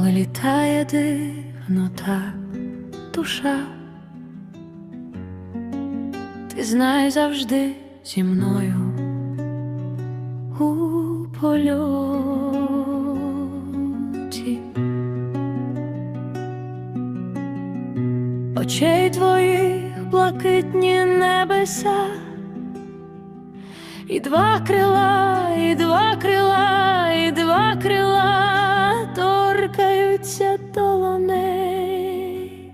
літає дивно так душа, ти знай завжди зі мною у польоті. Очей твоїх блакитні небеса, і два крила, і два крила, і два крила долоней.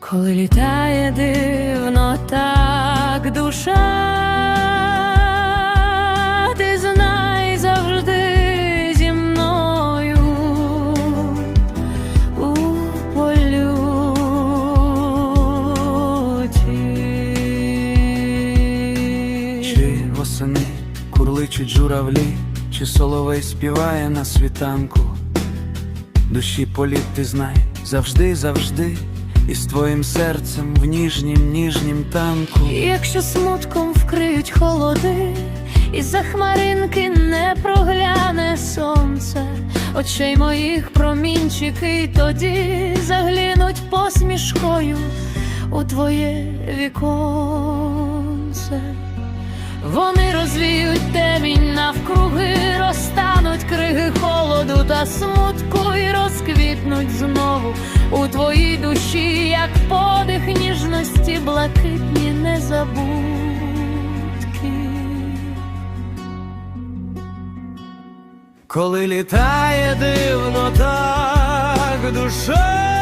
Коли літає дивно так душа, ти знай завжди зі мною у польоті. Чи восени курличуть журавлі, чи соловей співає на світанку. Душі політ ти знай завжди, завжди, і з твоїм серцем в ніжнім, ніжнім танку. Якщо смутком вкриють холоди, і за хмаринки не прогляне сонце, очей моїх промінчики й тоді заглянуть посмішкою у твоє віконце. Вони розвіють темінь навкруги, розтануть криги холоду та смутку і розквітнуть знову у твоїй душі, як подих ніжності, блакитні незабудки. Коли літає дивно так душа,